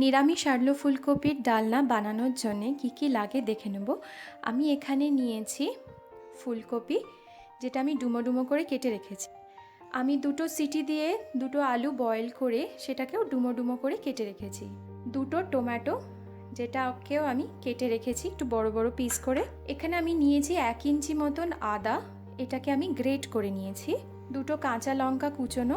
নিরামিষ আলু ফুলকপির ডালনা বানানোর জন্যে কী কী লাগে দেখে নেব। আমি এখানে নিয়েছি ফুলকপি, যেটা আমি ডুমো ডুমো করে কেটে রেখেছি। আমি দুটো সিটি দিয়ে দুটো আলু বয়েল করে সেটাকেও ডুমো ডুমো করে কেটে রেখেছি। দুটো টমেটো, যেটাকেও আমি কেটে রেখেছি একটু বড় বড় পিস করে। এখানে আমি নিয়েছি এক ইঞ্চি মতন আদা, এটাকে আমি গ্রেট করে নিয়েছি। দুটো কাঁচা লঙ্কা কুচোনো,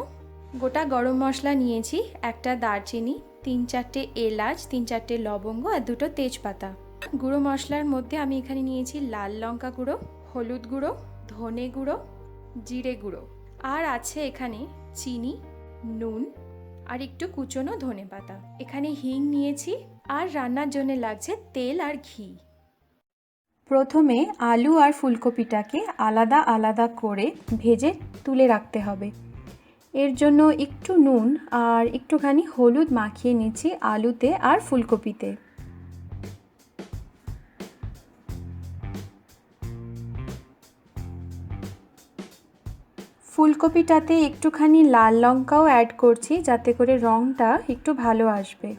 গোটা গরম মশলা নিয়েছি, একটা দারচিনি তিন চারটে এলাচ, তিন চারটে লবঙ্গ আর দুটো তেজপাতা। গুঁড়ো মশলার মধ্যে আমি এখানে নিয়েছি লাল লঙ্কা গুঁড়ো, হলুদ গুঁড়ো, ধনে গুঁড়ো, জিরে গুঁড়ো। আর আছে এখানে চিনি, নুন আর একটু কুচনো ধনে পাতা। এখানে হিং নিয়েছি আর রান্নার জন্য লাগছে তেল আর ঘি। প্রথমে আলু আর ফুলকপিটাকে আলাদা আলাদা করে ভেজে তুলে রাখতে হবে। এর জন্য একটু নুন আর একটুখানি হলুদ মাখিয়ে নিচ্ছি আলুতে আর ফুলকপিতে। ফুলকপিটাতে একটুখানি লাল লঙ্কাও অ্যাড করছি যাতে করে রঙটা একটু ভালো আসবে।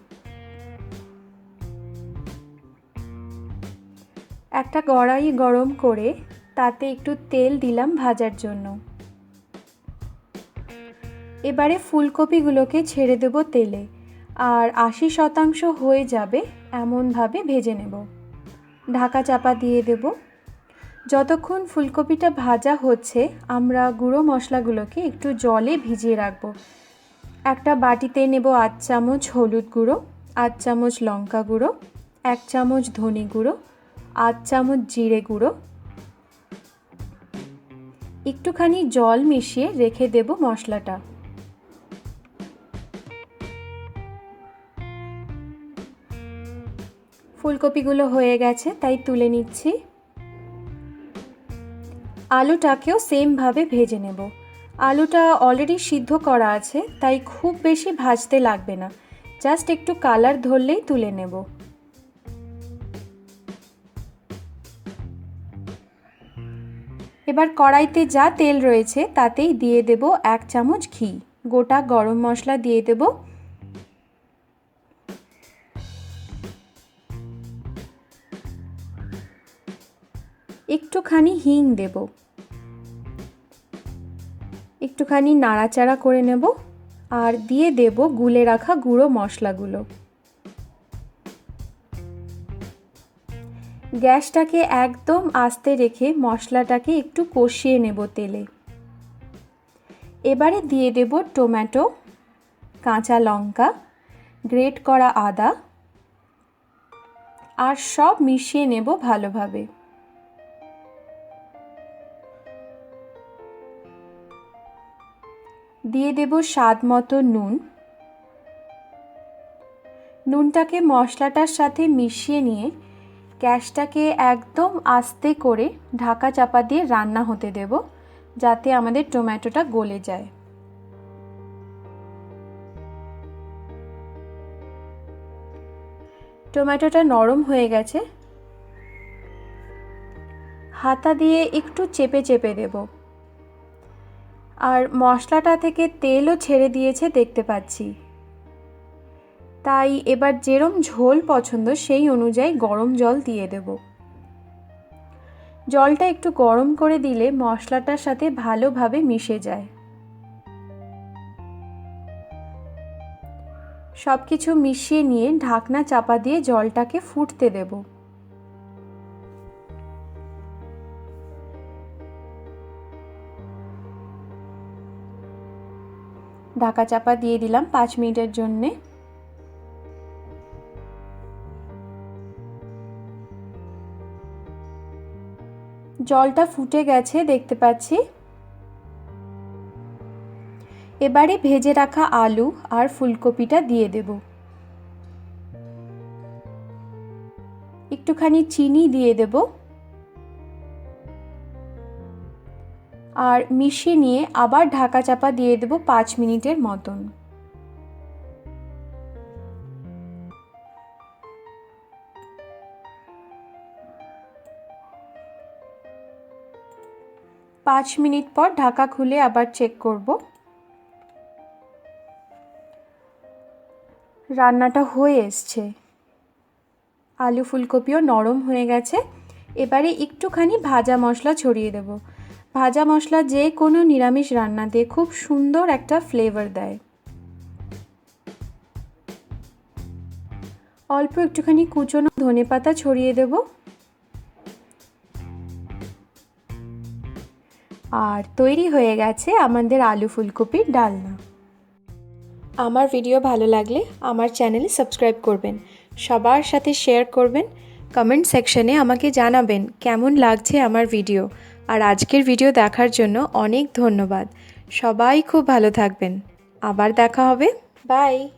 একটা কড়াই গরম করে তাতে একটু তেল দিলাম ভাজার জন্য। এবারে ফুলকপিগুলোকে ছেড়ে দেব তেলে, আর আশি শতাংশ হয়ে যাবে এমনভাবে ভেজে নেব। ঢাকা চাপা দিয়ে দেব। যতক্ষণ ফুলকপিটা ভাজা হচ্ছে, আমরা গুঁড়ো মশলাগুলোকে একটু জলে ভিজিয়ে রাখব। একটা বাটিতে নেব আধ চামচ হলুদ গুঁড়ো, আধ চামচ লঙ্কা গুঁড়ো, এক চামচ ধনে গুঁড়ো, আধ চামচ জিরে গুঁড়ো। একটুখানি জল মিশিয়ে রেখে দেব মশলাটা। ফুলকপিগুলো হয়ে গেছে, তাই তুলে নিচ্ছি। আলুটাকেও সেমভাবে ভেজে নেব। আলুটা অলরেডি সিদ্ধ করা আছে, তাই খুব বেশি ভাজতে লাগবে না। জাস্ট একটু কালার ধরলেই তুলে নেব। এবার কড়াইতে যা তেল রয়েছে, তাতেই দিয়ে দেব এক চামচ ঘি। গোটা গরম মশলা দিয়ে দেবো। একটুখানি হিং দেব। একটুখানি নাড়াচাড়া করে নেব আর দিয়ে দেব গুলে রাখা গুঁড়ো মশলাগুলো। গ্যাসটাকে একদম আস্তে রেখে মশলাটাকে একটু কষিয়ে নেব তেলে। এবারে দিয়ে দেব টমেটো, কাঁচা লঙ্কা, গ্রেট করা আদা আর সব মিশিয়ে নেব ভালোভাবে। দিয়ে দেব স্বাদ মতো নুন। নুনটাকে মশলাটার সাথে মিশিয়ে নিয়ে গ্যাসটাকে একদম আস্তে করে ঢাকা চাপা দিয়ে রান্না হতে দেব, যাতে আমাদের টমেটোটা গলে যায়। টমেটোটা নরম হয়ে গেছে। হাতা দিয়ে একটু চেপে চেপে দেবো। আর মশলাটা থেকে তেলও ছেড়ে দিয়েছে দেখতে পাচ্ছি। তাই এবার যেরম ঝোল পছন্দ সেই অনুযায়ী গরম জল দিয়ে দেব। জলটা একটু গরম করে দিলে মশলাটার সাথে ভালোভাবে মিশে যায়। সব কিছু মিশিয়ে নিয়ে ঢাকনা চাপা দিয়ে জলটাকে ফুটতে দেবো। ঢাকা চাপা দিয়ে দিলাম পাঁচ মিনিটের জন্যে। জলটা ফুটে গেছে, দেখতে পাচ্ছি। এবারে ভেজে রাখা আলু আর ফুলকপিটা দিয়ে দেব। একটুখানি চিনি দিয়ে দেবো। আর মিশিয়ে নিয়ে আবার ঢাকা চাপা দিয়ে দেব পাঁচ মিনিটের মতন। পাঁচ মিনিট পর ঢাকা খুলে আবার চেক করব। রান্নাটা হয়ে এসছে। আলু ফুলকপিও নরম হয়ে গেছে। এবারে একটুখানি ভাজা মশলা ছড়িয়ে দেব। ভাজা মশলা যে কোনো নিরামিষ রান্নাতে খুব সুন্দর একটা ফ্লেভার দেয়। অল্প একটুখানি কুচনো ধনে পাতা ছড়িয়ে দেব। আর তৈরি হয়ে গেছে আমাদের আলু ফুলকপির ডালনা। আমার ভিডিও ভালো লাগলে আমার চ্যানেলে সাবস্ক্রাইব করবেন, সবার সাথে শেয়ার করবেন কমেন্ট সেকশনে আমাকে জানাবেন কেমন লাগছে আমার ভিডিও। আর আজকের ভিডিও দেখার জন্য অনেক ধন্যবাদ। সবাই খুব ভালো থাকবেন। আবার দেখা হবে। বাই।